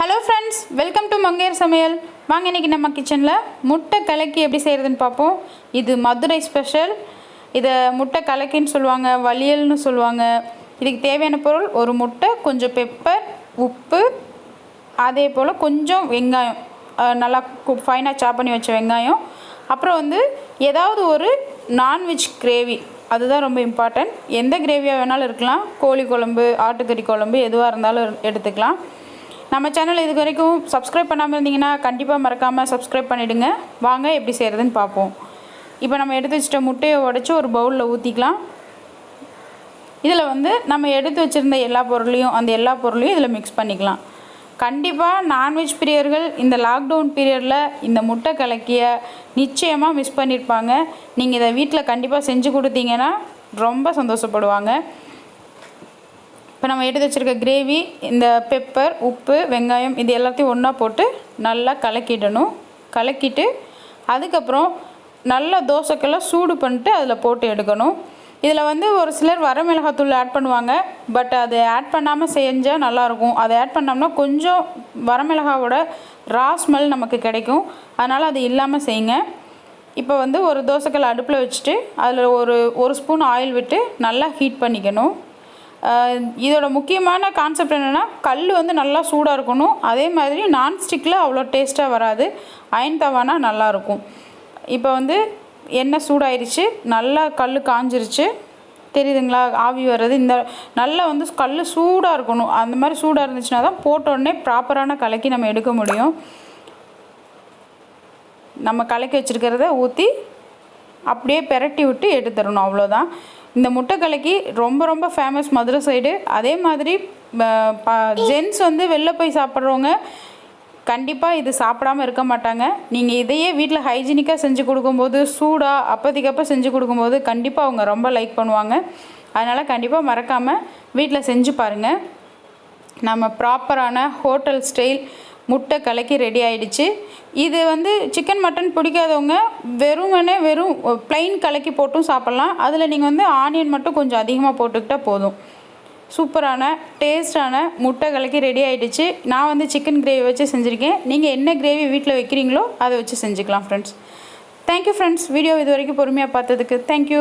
Hello friends welcome to மங்கையர் சமையல் வாங்க இன்றைக்கி நம்ம கிச்சனில் முட்டை கலக்கி எப்படி செய்கிறதுன்னு பார்ப்போம். இது மதுரை ஸ்பெஷல் இதை முட்டை கலக்கின்னு சொல்லுவாங்க வலியல்னு சொல்லுவாங்க. இதுக்கு தேவையான பொருள் ஒரு முட்டை கொஞ்சம் பெப்பர் உப்பு அதே போல் கொஞ்சம் வெங்காயம். நல்லா ஃபைனாக சாப் பண்ணி வச்ச வெங்காயம். அப்புறம் வந்து ஏதாவது ஒரு நான்வெஜ் கிரேவி அதுதான் ரொம்ப இம்பார்ட்டன்ட் எந்த கிரேவியாக வேணாலும் இருக்கலாம். கோழி குழம்பு ஆட்டுக்கறி குழம்பு எதுவாக இருந்தாலும் எடுத்துக்கலாம். நம்ம சேனல் இது வரைக்கும் சப்ஸ்கிரைப் பண்ணாமல் இருந்தீங்கன்னா கண்டிப்பாக மறக்காமல் சப்ஸ்கிரைப் பண்ணிவிடுங்க வாங்க எப்படி செய்கிறதுன்னு பார்ப்போம். இப்போ நம்ம எடுத்து வச்சிட்ட முட்டையை உடச்சி ஒரு பவுலில் ஊற்றிக்கலாம் இதில் வந்து நம்ம எடுத்து வச்சுருந்த எல்லா பொருளையும் அந்த எல்லா பொருளையும் இதில் மிக்ஸ் பண்ணிக்கலாம். கண்டிப்பாக நான்வெஜ் பிரியர்கள் இந்த லாக்டவுன் பீரியடில் இந்த முட்டை கலக்கிய நிச்சயமாக மிஸ் பண்ணியிருப்பாங்க நீங்கள் இதை வீட்டில் கண்டிப்பாக செஞ்சு கொடுத்தீங்கன்னா ரொம்ப சந்தோஷப்படுவாங்க. இப்போ நம்ம எடுத்து வச்சுருக்க கிரேவி இந்த பெப்பர் உப்பு வெங்காயம் இது எல்லாத்தையும் ஒன்றா போட்டு நல்லா கலக்கிடணும். கலக்கிட்டு அதுக்கப்புறம் நல்லா தோசைக்கெல்லாம் சூடு பண்ணிட்டு அதில் போட்டு எடுக்கணும். இதில் வந்து ஒரு சிலர் வரமிளகாத்தூள் ஆட் பண்ணுவாங்க பட் அது ஆட் பண்ணாமல் செஞ்சால் நல்லாயிருக்கும். அதை ஆட் பண்ணோம்னா கொஞ்சம் வரமிளகாவோட ரா ஸ்மெல் நமக்கு கிடைக்கும். அதனால் அது இல்லாமல் செய்யுங்க. இப்போ வந்து ஒரு தோசைக்கல் அடுப்பில் வச்சுட்டு அதில் ஒரு ஒரு ஸ்பூன் ஆயில் விட்டு நல்லா ஹீட் பண்ணிக்கணும். இதோட முக்கியமான கான்செப்ட் என்னென்னா கல் வந்து நல்லா சூடாக இருக்கணும். அதே மாதிரி நான்ஸ்டிக்கில் அவ்வளோ டேஸ்ட்டாக வராது. அயன் தவானா நல்லாயிருக்கும் இப்போ வந்து எண்ணெய் சூடாயிருச்சு. நல்லா கல் காஞ்சிருச்சு. தெரியுதுங்களா? ஆவி வர்றது. இந்த நல்லா வந்து கல் சூடாக இருக்கணும். அந்த மாதிரி சூடாக இருந்துச்சுன்னா தான் போட்ட உடனே ப்ராப்பரான கலக்கி நம்ம எடுக்க முடியும். நம்ம கலக்கி வச்சுருக்கிறத ஊற்றி அப்படியே பெரட்டி விட்டு எடுத்துடணும் அவ்வளோதான் இந்த முட்டை கலக்கி ரொம்ப ரொம்ப ஃபேமஸ் மதுரை சைடு அதே மாதிரி ஜென்ஸ் வந்து வெளில போய் சாப்பிட்றவங்க கண்டிப்பாக இது சாப்பிடாம இருக்க மாட்டாங்க. நீங்கள் இதையே வீட்டில் ஹைஜீனிக்காக செஞ்சு கொடுக்கும்போது சூடாக அப்போதைக்கப்போ செஞ்சு கொடுக்கும்போது கண்டிப்பாக அவங்க ரொம்ப லைக் பண்ணுவாங்க. அதனால் கண்டிப்பாக மறக்காமல் வீட்டில் செஞ்சு பாருங்கள் நம்ம ப்ராப்பரான ஹோட்டல் ஸ்டைல் முட்டை கலக்கி ரெடி ஆயிடுச்சு. இது வந்து சிக்கன் மட்டன் பிடிக்காதவங்க வெறுமனே வெறும் ப்ளைன் கலக்கி போட்டும் சாப்பிட்லாம். அதில் நீங்கள் வந்து ஆனியன் மட்டும் கொஞ்சம் அதிகமாக போட்டுக்கிட்டால் போதும். சூப்பரான டேஸ்டான முட்டை கலக்கி ரெடி ஆகிடுச்சு நான் வந்து சிக்கன் கிரேவி வச்சு செஞ்சுருக்கேன். நீங்கள் என்ன கிரேவி வீட்டில் வைக்கிறீங்களோ அதை வச்சு செஞ்சுக்கலாம் ஃப்ரெண்ட்ஸ் தேங்க்யூ ஃப்ரெண்ட்ஸ் வீடியோ இது வரைக்கும் பொறுமையாக பார்த்ததுக்கு தேங்க்யூ